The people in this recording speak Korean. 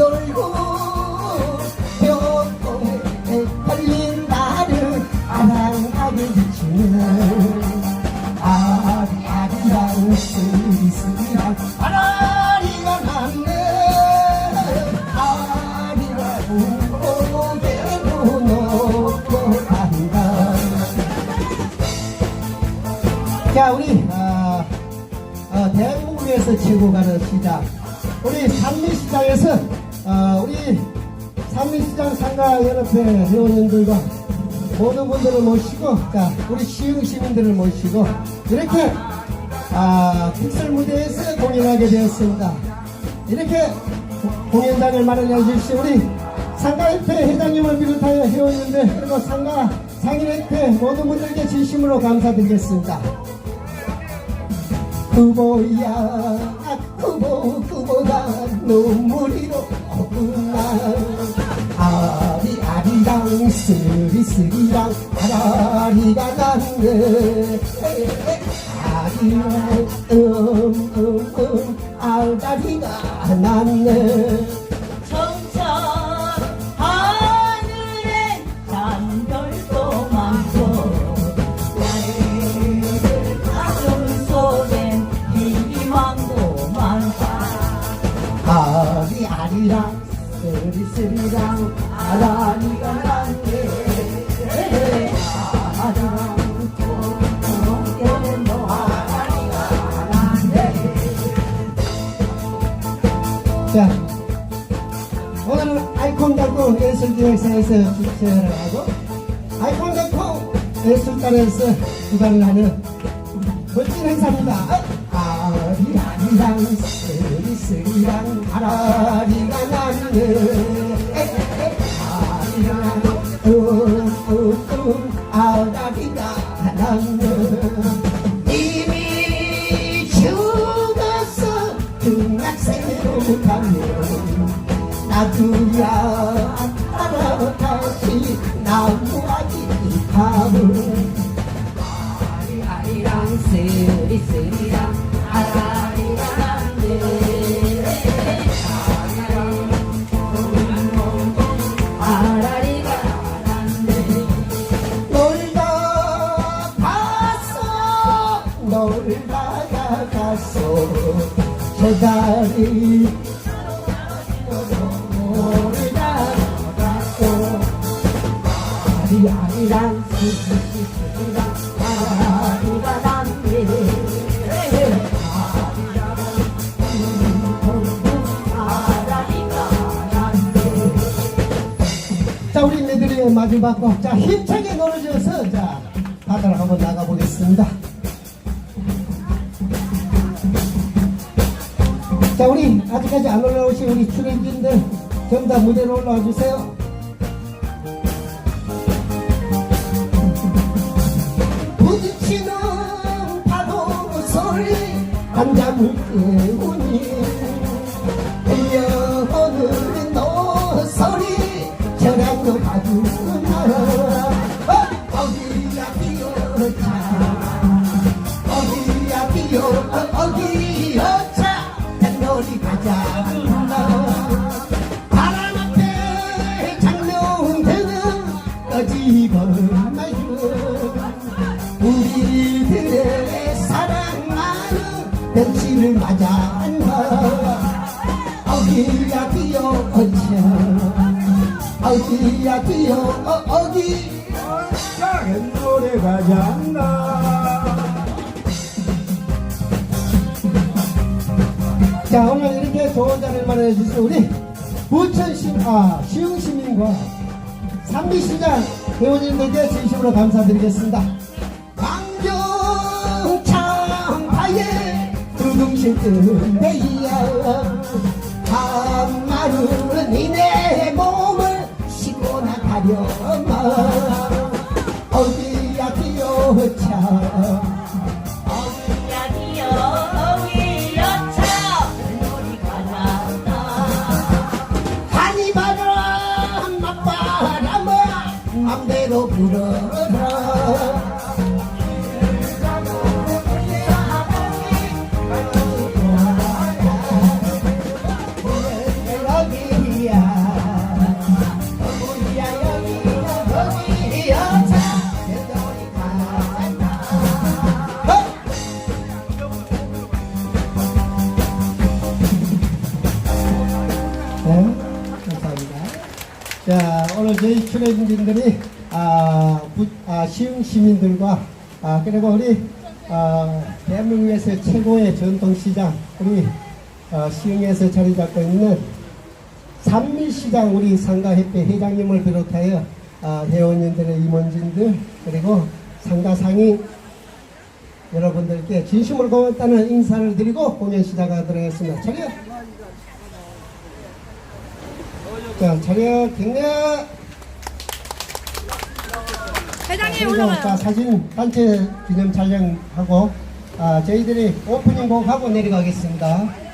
놀고 벽공에 걸린 나를 아랑하게 비추는 아리아리랑 쓰리쓰리랑 아라리가 났네. 아리라고 고개로 놓고 간다. 자 우리 아, 어, 대한민국에서 치고 가는 시장 우리 산미시장에서 어, 우리 산미시장 상가연합회 회원님들과 모든 분들을 모시고 자 우리 시흥 시민들을 모시고 이렇게 아, 픽셀 무대에서 공연하게 되었습니다. 이렇게 공연장을 마련해 주신 우리 상가협회 회장님을 비롯하여 회원님들 그리고 상가 상인협회 모든 분들께 진심으로 감사드리겠습니다. 그보야 아 그보 그보가 눈물이로 아리 아리랑 쓰리 쓰리랑 아라리가 났네 아리랑 음음음 아다리가 났네 쓰리쓰리랑 아라리가 났네 아리랑 어깨는 너 자, 오늘은 아이콘 갖고 예술 기획사에서 주최를 하고 아이콘 갖고 예술단에서 주관을 하는 멋진 행사입니다. 아리아리랑 쓰 리쓰리랑 아라리가 나는 아리랑 죽었어 등락생으로 가면 나두야 따라 다시 나무아지 가면 아리랑 쓰리쓰리랑 놀다가 갔어 아리가 난데 자 우리 메들리의 마지막 곡, 자 힘차게 놀아줘서 자 바다로 한번 나가보겠습니다. 자 우리 아직까지 안 올라오신 우리 출연진들 전부 다 무대로 올라와 주세요. 부딪히는 파도 소리 한잠을 깨우니 들려오는 노소리 저랑도 가주나 어, 어디야 변치를 맞아 어디야 비어차. 어디야 비어 어, 어디 작은 노래가 잔다. 자 오늘 이렇게 좋은 자리를 마련해 주신 우리 부천시 아 시흥시민과 삼미시장 회원님들께 진심으로 감사드리겠습니다 뜬대야 한마루는 이내 몸을 쉬고 나가려마 어디야 맞바람아 맘대로 불어 자, 오늘 저희 출연진들이 아, 부, 아, 시흥 시민들과 아, 그리고 우리 아, 대한민국에서 최고의 전통시장 우리 어, 시흥에서 자리 잡고 있는 산미시장 우리 상가협회 회장님을 비롯하여 아, 회원님들의 임원진들 그리고 상가 상인 여러분들께 진심으로 고맙다는 인사를 드리고 공연 시작하도록 하겠습니다. 차렷! 자, 차렷, 경례! 회장님. 자, 사진 단체 기념 촬영하고 아, 저희들이 오프닝 곡 하고 내려가겠습니다.